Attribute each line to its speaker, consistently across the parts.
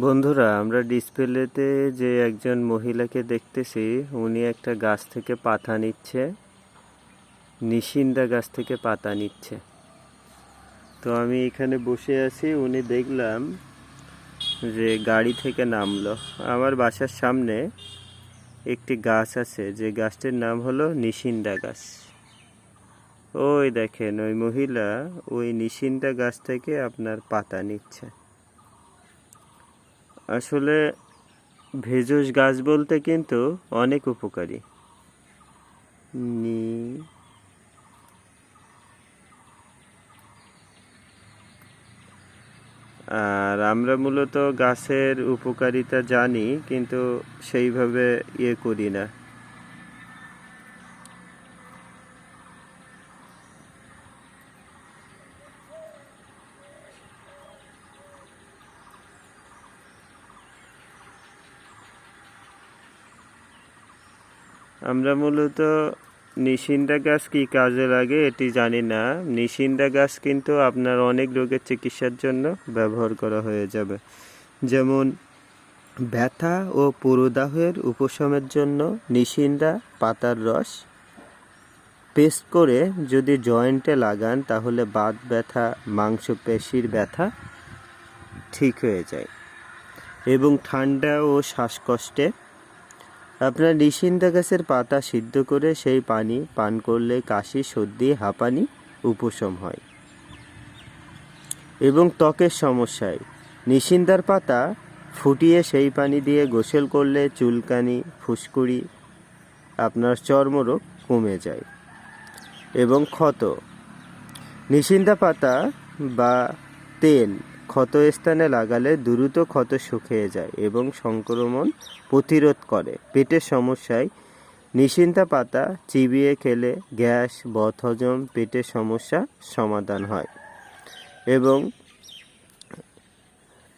Speaker 1: বন্ধুরা, আমরা ডিসপ্লেতে যে একজন মহিলাকে দেখতেছি, উনি একটা গাছ থেকে পাতা নিচ্ছে। নিশিন্দা গাছ থেকে পাতা নিচ্ছে। তো আমি এখানে বসে আছি, উনি দেখলাম যে গাড়ি থেকে নামলো। আমার বাসার সামনে একটি গাছ আছে, যে গাছটির নাম হলো নিশিন্দা গাছ। ওই দেখেন, ওই মহিলা ওই নিশিন্দা গাছ থেকে আপনার পাতা নিচ্ছে। আসলে ভেষজ গাছ বলতে কিন্তু অনেক উপকারী। নি। আর আমরা মূলত গাছের উপকারিতা জানি, কিন্তু সেইভাবে ইয়ে করি না। আমরা মূলত নিশিন্দা গাছ কি কাজে লাগে এটি জানি না। নিশিন্দা গাছ কিন্তু আপনার অনেক রোগের চিকিৎসার জন্য ব্যবহার করা হয়ে যাবে। যেমন ব্যথা ও পুরোদাহের উপশমের জন্য নিশিন্দা পাতার রস পেস্ট করে যদি জয়েন্টে লাগান তাহলে বাত ব্যথা, মাংসপেশির ব্যথা ঠিক হয়ে যায়। এবং ঠান্ডা ও শ্বাসকষ্টে আপনার নিশিন্দা গাছের পাতা সিদ্ধ করে সেই পানি পান করলে কাশি, সর্দি, হাঁপানি, উপশম হয়। এবং ত্বকের সমস্যায়। নিশিন্দার পাতা ফুটিয়ে সেই পানি দিয়ে গোসল করলে চুলকানি, ফুসকুড়ি, আপনার চর্মরোগ কমে যায়। এবং ক্ষত। নিশিন্দা পাতা বা তেল ক্ষত স্থানে লাগালে দ্রুত ক্ষত শুকিয়ে যায় এবং সংক্রমণ প্রতিরোধ করে। পেটের সমস্যায় নিশিন্দা পাতা, চিবিয়ে খেলে গ্যাস, বদহজম, পেটের সমস্যা সমাধান হয় এবং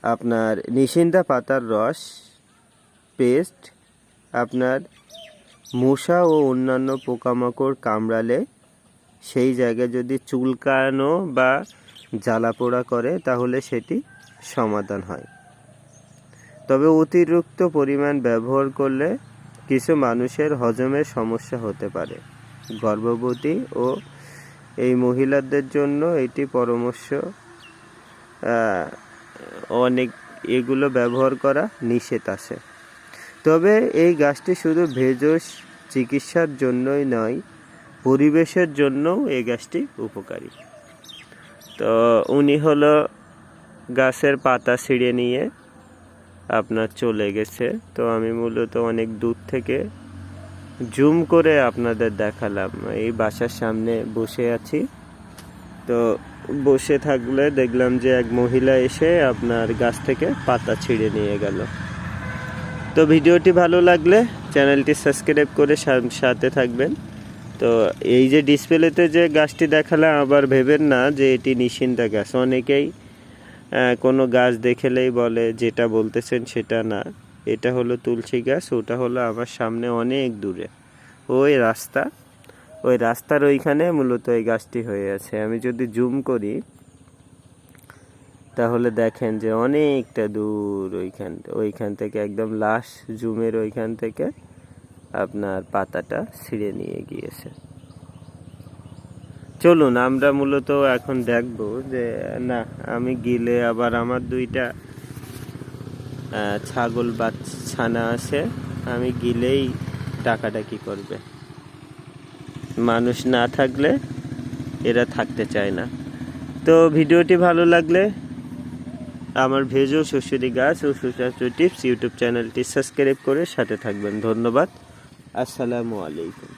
Speaker 1: আপনার নিশিন্দা পাতার রস, পেস্ট, আপনার মশা ও অন্যান্য পোকামাকড় কামড়ালে সেই জায়গায় যদি চুলকানো বা জ্বালা পোড়া করে, তাহলে সেটি সমাধান হয়। তবে অতিরিক্ত পরিমাণ ব্যবহার করলে কিছু মানুষের হজমের সমস্যা হতে পারে। গর্ভবতী ও এই মহিলাদের জন্য এটি পরামর্শ অনেক এগুলো ব্যবহার করা নিষেধ আছে। তবে এই গাছটি শুধু ভেষজ চিকিৎসার জন্যই নয়, পরিবেশের জন্যও এই গাছটি উপকারী। তো উনি হলো গাছের পাতা ছিঁড়ে নিয়ে আপনার চলে গেছে। তো আমি মূলত অনেক দূর থেকে জুম করে আপনাদের দেখালাম। এই বাসার সামনে বসে আছি। তো বসে থাকলে দেখলাম যে এক মহিলা এসে আপনার গাছ থেকে পাতা ছিঁড়ে নিয়ে গেল। তো ভিডিওটি ভালো লাগলে চ্যানেলটি সাবস্ক্রাইব করে সাথে থাকবেন। তো এই যে ডিসপ্লেতে যে গাছটি দেখালাম, আবার ভেবেন না যে এটি নিশিন্দা গাছ। অনেকেই কোনো গাছ দেখেলেই বলে যেটা বলতেছেন সেটা না। এটা হলো তুলসী গাছ, ওটা হলো আমার সামনে অনেক দূরে। ওই রাস্তা, ওই রাস্তার ওইখানে মূলত এই গাছটি হয়ে আছে। আমি যদি জুম করি, তাহলে দেখেন যে অনেকটা দূর ওইখান ওইখান থেকে একদম লাস্ট জুমের ওইখান থেকে আপনার পাতাটা ছিঁড়ে নিয়ে গিয়েছে। চলুন, আমরা মূলত এখন দেখব যে, না, আমি গিলে আবার আমার দুইটা ছাগল ছাগল ছানা আছে, আমি গিলেই টাকাটা কি করবে? মানুষ না থাকলে এরা থাকতে চায় না। তো ভিডিওটি ভালো লাগলে আমার ভেজো শ্বশুরি গাছ ও সুস্বাস্থ্য টিপস ইউটিউব চ্যানেলটি সাবস্ক্রাইব করে সাথে থাকবেন। ধন্যবাদ। السلام عليكم.